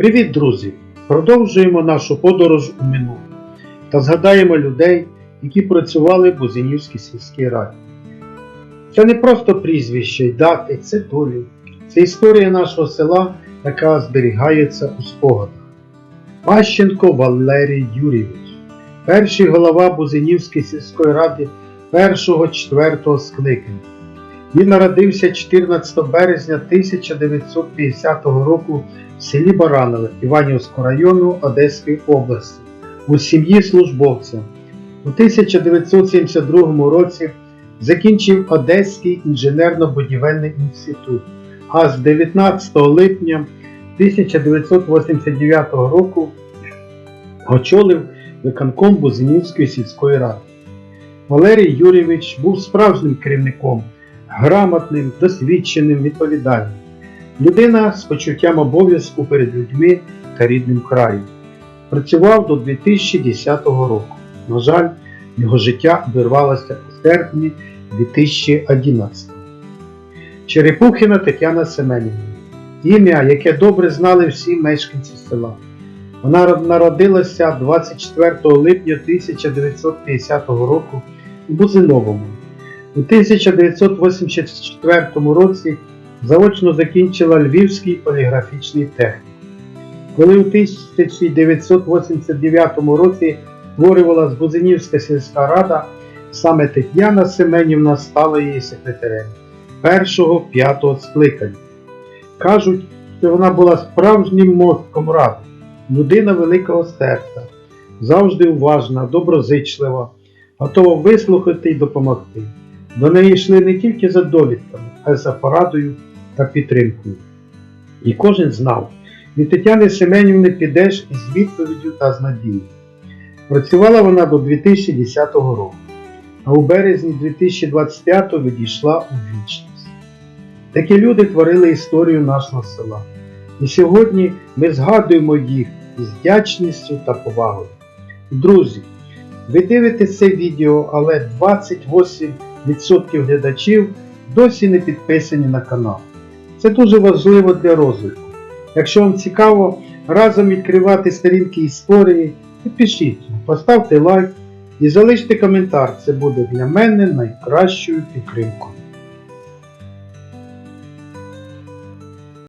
Привіт, друзі! Продовжуємо нашу подорож у минуле та згадаємо людей, які працювали в Бузинівській сільській раді. Це не просто прізвище й дати, це долі. Це історія нашого села, яка зберігається у спогадах. Пащенко Валерій Юрійович, перший голова Бузинівської сільської ради першого-четвертого скликання. Він народився 14 березня 1950 року в селі Баранове Іванівського району Одеської області у сім'ї службовця. У 1972 році закінчив Одеський інженерно-будівельний інститут, а з 19 липня 1989 року очолив виконком Бузинівської сільської ради. Валерій Юрійович був справжнім керівником, грамотним, досвідченим, відповідальним. Людина з почуттям обов'язку перед людьми та рідним краєм. Працював до 2010 року. На жаль, його життя обірвалося у серпні 2011. Черепухіна Тетяна Семенівна. Ім'я, яке добре знали всі мешканці села. Вона народилася 24 липня 1950 року у Бузиновому. У 1984 році заочно закінчила Львівський поліграфічний технік. Коли у 1989 році створювалась Бузинівська сільська рада, саме Тетяна Семенівна стала її секретарем першого п'ятого скликання. Кажуть, що вона була справжнім мозком ради, людина великого серця, завжди уважна, доброзичлива, готова вислухати і допомогти. До неї йшли не тільки за довідками, а й за порадою та підтримкою. І кожен знав, від Тетяни Семенівни підеш із відповіддю та з надією. Працювала вона до 2010 року, а у березні 2025 відійшла у вічність. Такі люди творили історію нашого села. І сьогодні ми згадуємо їх із вдячністю та повагою. Друзі, ви дивитесь це відео, але 28% глядачів досі не підписані на канал. Це дуже важливо для розвитку. Якщо вам цікаво разом відкривати сторінки історії, підпишіться, поставте лайк і залиште коментар. Це буде для мене найкращою підтримкою.